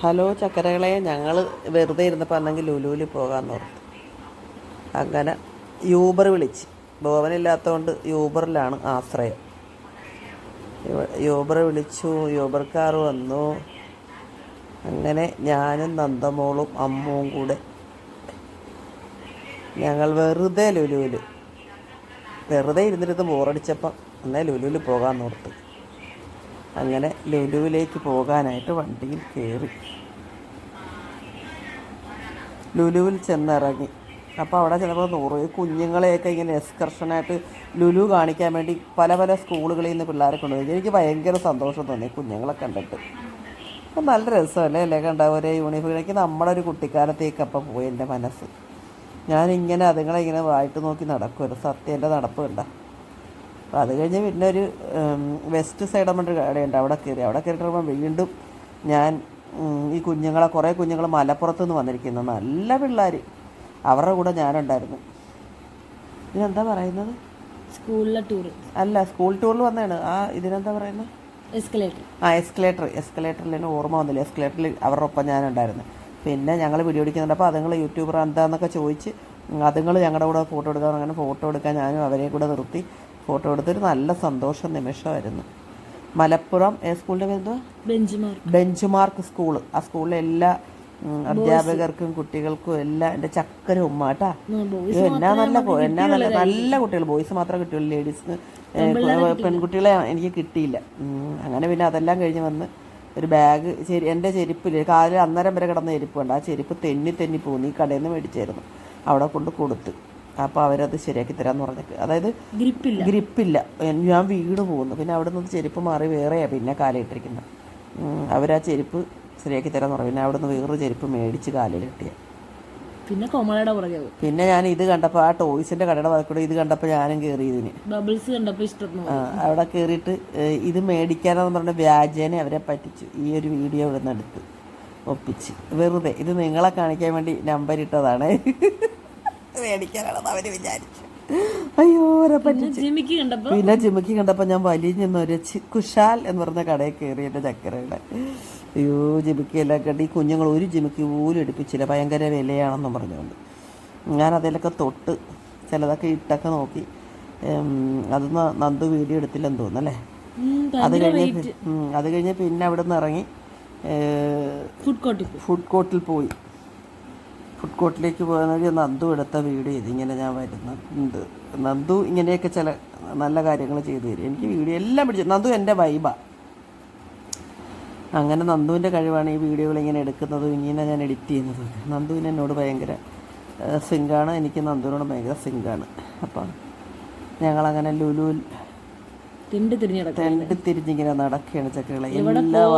Hello ചക്കരകളെ ഞങ്ങൾ വെറുതെ ഇരുന്നപ്പോൾ അന്നെങ്കിൽ ലുലുവിൽ പോകാമെന്ന് ഓർത്തു. അങ്ങനെ യൂബർ വിളിച്ച്. ഭവനില്ലാത്തതുകൊണ്ട് യൂബറിലാണ് ആശ്രയം. യൂബർ വിളിച്ചു യൂബർ കാർ വന്നു. അങ്ങനെ ഞാനും നന്ദമോളും അമ്മവും കൂടെ. ഞങ്ങൾ വെറുതെ ലുലുവിൽ വെറുതെ ഇരുന്നിരുന്ന് ബോറടിച്ചപ്പം എന്നാൽ ലുലുവിൽ പോകാമെന്ന് ഓർത്ത്. അങ്ങനെ ലുലുവിലേക്ക് പോകാനായിട്ട് വണ്ടിയിൽ കയറി ലുലുവിൽ ചെന്നിറങ്ങി. അപ്പോൾ അവിടെ ചിലപ്പോൾ നൂറ് കുഞ്ഞുങ്ങളെയൊക്കെ ഇങ്ങനെ എക്സ്കർഷനായിട്ട് ലുലു കാണിക്കാൻ വേണ്ടി പല പല സ്കൂളുകളിൽ നിന്ന് പിള്ളേരെ കൊണ്ടുപോയി എനിക്ക് ഭയങ്കര സന്തോഷം തോന്നി കുഞ്ഞുങ്ങളെ കണ്ടിട്ട്. അപ്പം നല്ല രസമല്ലേ? അല്ലേ കണ്ട? ഒരേ യൂണിഫോം എനിക്ക് നമ്മുടെ ഒരു കുട്ടിക്കാലത്തേക്ക് അപ്പോൾ പോയി എന്റെ മനസ്സ്. ഞാനിങ്ങനെ അതുങ്ങളെ ഇങ്ങനെ വായിട്ട് നോക്കി നടക്കുമല്ലോ സത്യം എന്റെ നടപ്പ് കണ്ട? അപ്പോൾ അത് കഴിഞ്ഞ് പിന്നെ ഒരു വെസ്റ്റ് സൈഡ് നമ്മുടെ കടയുണ്ട്. അവിടെ കയറി. അവിടെ കയറിയിട്ട് വീണ്ടും ഞാൻ ഈ കുഞ്ഞുങ്ങളെ കുറേ കുഞ്ഞുങ്ങൾ മലപ്പുറത്ത് നിന്ന് വന്നിരിക്കുന്നു. നല്ല പിള്ളേർ അവരുടെ കൂടെ ഞാനുണ്ടായിരുന്നു. ഇതിനെന്താ പറയുന്നത്? സ്കൂളിലെ ടൂർ അല്ല സ്കൂൾ ടൂറിൽ വന്നതാണ്. ആ ഇതിനെന്താ പറയുന്നത്? എസ്കലേറ്റർ ആ എസ്കലേറ്റർ എസ്കലേറ്ററിൽ എന്നെ ഓർമ്മ വന്നില്ല? എസ്കലേറ്ററിൽ അവരുടെ ഒപ്പം ഞാനുണ്ടായിരുന്നു. പിന്നെ ഞങ്ങൾ വീഡിയോ എടുക്കുന്നുണ്ട്. അപ്പോൾ അതുങ്ങൾ യൂട്യൂബർ എന്താന്നൊക്കെ ചോദിച്ച് അതുങ്ങൾ ഞങ്ങളുടെ കൂടെ ഫോട്ടോ എടുക്കാൻ അങ്ങനെ ഫോട്ടോ എടുക്കാൻ ഞാനും അവരെ കൂടെ നിർത്തി. ഫോട്ടോ എടുത്തൊരു നല്ല സന്തോഷ നിമിഷമായിരുന്നു. മലപ്പുറം ഏ സ്കൂളിന്റെ പേര് ബെഞ്ച്മാർക്ക്. Benchmark benchmark school. ആ സ്കൂളിലെ എല്ലാ അധ്യാപകർക്കും കുട്ടികൾക്കും എല്ലാം എന്റെ ചക്കര ഉമ്മ കേട്ടാ. എന്നാ നല്ല എന്നാ നല്ല നല്ല കുട്ടികൾ. ബോയ്സ് മാത്രമേ കിട്ടിയുള്ളൂ ലേഡീസ് പെൺകുട്ടികളെ എനിക്ക് കിട്ടിയില്ല. അങ്ങനെ പിന്നെ അതെല്ലാം കഴിഞ്ഞ് വന്ന് ഒരു ബാഗ് ചെരി എന്റെ ചെരുപ്പിൽ കാലിൽ അന്നേരം വരെ കിടന്ന ചെരുപ്പുണ്ട് ആ ചെരുപ്പ് തെന്നി തെന്നി പോകുന്നു ഈ കടയിൽ നിന്ന് മേടിച്ചായിരുന്നു. അവിടെ കൊണ്ട് കൊടുത്ത്. അപ്പോൾ അവരത് ശരിയാക്കി തരാമെന്ന് പറഞ്ഞിട്ട്. അതായത് ഗ്രിപ്പില്ല. ഗ്രിപ്പില്ല. ഞാൻ വീട് പോകുന്നു. പിന്നെ അവിടെ നിന്ന് ചെരുപ്പ് മാറി വേറെയാണ് പിന്നെ കാലിട്ടിരിക്കുന്നത് അവരാ ചെരുപ്പ് ശരിയാക്കി തരാമെന്ന് പറഞ്ഞു. പിന്നെ അവിടെ നിന്ന് വേറൊരു ചെരുപ്പ് മേടിച്ച് കാലിലിട്ടിയ പിന്നെ കോമളയുടെ പുറകെ പിന്നെ ഞാൻ ഇത് കണ്ടപ്പോൾ ആ ടോയ്സിന്റെ കടയുടെ വർക്കൂടെ ഇത് കണ്ടപ്പോൾ ഞാനും കയറി ഇതിന്. ബബിൾസ് കണ്ടപ്പോൾ ഇഷ്ടം അവിടെ കയറിയിട്ട് ഇത് മേടിക്കാനെന്ന് പറഞ്ഞ വ്യാജേനെ അവരെ പറ്റിച്ചു. ഈ ഒരു വീഡിയോ ഇവിടെ നിന്ന് എടുത്ത് ഒപ്പിച്ച്. വെറുതെ. ഇത് നിങ്ങളെ കാണിക്കാൻ വേണ്ടി നമ്പർ ഇട്ടതാണ്. മേടിക്കാനാണെന്ന് അവർ വിചാരിച്ചു. അയ്യോ ജിമിക്ക് കണ്ടപ്പോ? പിന്നെ ജിമിക്ക് കണ്ടപ്പോൾ ഞാൻ വലിഞ്ഞെന്ന് ഒരു കുശാൽ എന്ന് പറഞ്ഞ കടയിൽ കയറി എന്റെ ചക്കരയുടെ. അയ്യോ ജിമിക്ക് എല്ലാം കണ്ട് ഈ കുഞ്ഞുങ്ങൾ ഒരു ജിമിക്ക് പോലും എടുപ്പിച്ചില്ല. ഭയങ്കര വിലയാണെന്നും പറഞ്ഞുകൊണ്ട്. ഞാൻ അതിലൊക്കെ തൊട്ട് ചിലതൊക്കെ ഇട്ടൊക്കെ നോക്കി. അത് നന്ദു വീഡിയോ എടുത്തില്ലെന്ന് തോന്നുന്നല്ലേ അത് കഴിഞ്ഞ് അത് കഴിഞ്ഞ് പിന്നെ അവിടെ നിന്ന് ഇറങ്ങി ഫുഡ് കോർട്ടിൽ ഫുഡ് കോർട്ടിൽ പോയി. ഫുഡ് കോർട്ടിലേക്ക് പോകാൻ വഴി നന്ദു എടുത്ത വീഡിയോ ഇതിങ്ങനെ ഞാൻ വരുന്നുണ്ട് നന്ദു ഇങ്ങനെയൊക്കെ ചില നല്ല കാര്യങ്ങൾ ചെയ്തു തരും. എനിക്ക് വീഡിയോ എല്ലാം പിടിച്ചു നന്ദു എന്റെ വൈബാ അങ്ങനെ നന്ദുവിന്റെ കഴിവാണ് ഈ വീഡിയോകൾ ഇങ്ങനെ എടുക്കുന്നതും ഇങ്ങനെ ഞാൻ എഡിറ്റ് ചെയ്യുന്നതും. നന്ദുവിന് എന്നോട് ഭയങ്കര സിങ്കാണ്. എനിക്ക് നന്ദുവിനോട് ഭയങ്കര സിങ്കാണ്. അപ്പം ഞങ്ങളങ്ങനെ ലുലുവിൽ തിണ്ടി തിരിഞ്ഞിങ്ങനെ നടക്കുകയാണ് ചക്കകളെ എല്ലാം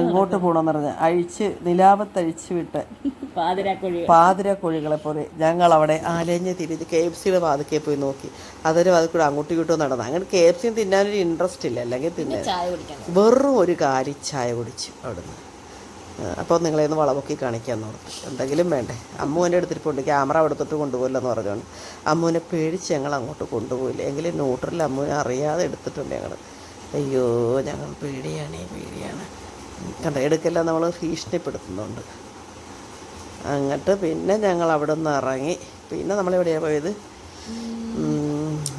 എങ്ങോട്ട് പോകണമെന്ന് പറഞ്ഞാൽ അഴിച്ച് നിലാപത്തഴിച്ച് വിട്ട് പാതിരാക്കൊഴി. പാതിര കോഴികളെ പോലെ ഞങ്ങൾ അവിടെ ആലഞ്ഞ് തിരിഞ്ഞ് കെ എഫ് സിയുടെ വാതിക്കെ പോയി നോക്കി. അതൊരു വാതിൽ കൂടെ അങ്ങോട്ടും ഇങ്ങോട്ടും നടന്നു. അങ്ങനെ കെ എഫ് സി തിന്നാനൊരു ഇൻട്രസ്റ്റ് ഇല്ല. അല്ലെങ്കിൽ തിന്നാൻ കുടിക്കണം വെറും ഒരു കാലി ചായ കുടിച്ചു അവിടുന്ന്. അപ്പോൾ നിങ്ങളെ ഒന്ന് വളമൊക്കി കാണിക്കാമെന്ന് പറഞ്ഞു എന്തെങ്കിലും വേണ്ടേ? അമ്മുവിന്റെ അടുത്തിരിപ്പുണ്ട് ക്യാമറ എടുത്തിട്ട് കൊണ്ടുപോകില്ലെന്ന് പറഞ്ഞുകൊണ്ട് അമ്മുവിനെ പേടിച്ച് ഞങ്ങൾ അങ്ങോട്ട് കൊണ്ടുപോയില്ല. എങ്കിലും ന്യൂട്രലിൽ അമ്മുവിനെ അറിയാതെ എടുത്തിട്ടുണ്ട് ഞങ്ങൾ അയ്യോ ഞങ്ങൾ പേടിയാണ് പേടിയാണ്. കണ്ട? എടുക്കല്ല നമ്മൾ ഭീഷണിപ്പെടുത്തുന്നുണ്ട്. അങ്ങോട്ട് പിന്നെ ഞങ്ങൾ അവിടെ നിന്ന് ഇറങ്ങി. പിന്നെ നമ്മളെവിടെയാണ് പോയത്?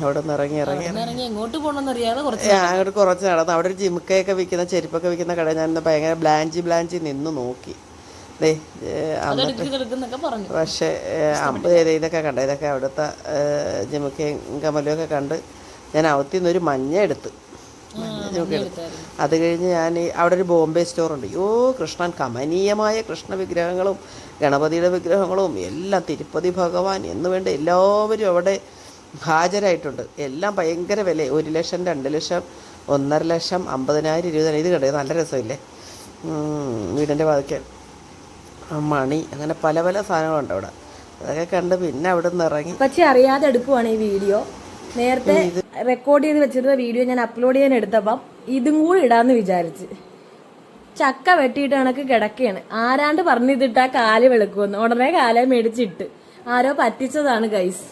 അവിടെ നിന്ന് ഇറങ്ങി ഇറങ്ങി. എങ്ങോട്ട് പോകണമെന്ന് അറിയാതെ കുറച്ച് അങ്ങോട്ട് കുറച്ച് നടന്നു. അവിടെ ഒരു ജിമുക്കയൊക്കെ വിൽക്കുന്ന ചെരുപ്പൊക്കെ വിൽക്കുന്ന കട. ഞാൻ ഭയങ്കര ബ്ലാഞ്ചി ബ്ലാഞ്ചി നിന്ന് നോക്കി. ദേ പക്ഷേ അമ്പത് ഇതൊക്കെ കണ്ട. ഇതൊക്കെ അവിടുത്തെ ജിമുക്കയും കമലും ഒക്കെ കണ്ട് ഞാൻ അവത്തിൽ ഒരു മഞ്ഞ എടുത്ത്. ജിമുക്ക അത് കഴിഞ്ഞ് ഞാൻ അവിടെ ഒരു ബോംബെ സ്റ്റോറുണ്ട്. യോ കൃഷ്ണൻ കമനീയമായ കൃഷ്ണ വിഗ്രഹങ്ങളും ഗണപതിയുടെ വിഗ്രഹങ്ങളും എല്ലാം തിരുപ്പതി ഭഗവാൻ എന്ന് വേണ്ട എല്ലാവരും അവിടെ ഹാജരായിട്ടുണ്ട്. എല്ലാം ഭയങ്കര വില ഒരു ലക്ഷം രണ്ട് ലക്ഷം ഒന്നര ലക്ഷം അമ്പതിനായിരം ഇരുപതിനായിരം. ഇത് കണ്ടത് നല്ല രസമില്ലേ? വീടിന്റെ വാതിക്കൽ മണി അങ്ങനെ പല പല സാധനങ്ങളുണ്ട് അവിടെ. അതൊക്കെ കണ്ട് പിന്നെ അവിടെ നിന്ന് ഇറങ്ങി. പക്ഷെ അറിയാതെ എടുക്കുവാണ് ഈ വീഡിയോ. നേരത്തെ റെക്കോർഡ് ചെയ്ത് വെച്ചിരുന്ന വീഡിയോ ഞാൻ അപ്ലോഡ് ചെയ്യാൻ എടുത്തപ്പം ഇതും കൂടി ഇടാന്ന് വിചാരിച്ച്. ചക്ക വെട്ടിയിട്ട് കണക്ക് കിടക്കുകയാണ് ആരാണ്ട് പറഞ്ഞിട്ടിട്ട് ആ കാൽ വെളുക്കുമെന്ന്. ഉടനെ കാലം മേടിച്ചിട്ട്. ആരോ പറ്റിച്ചതാണ് ഗൈസ്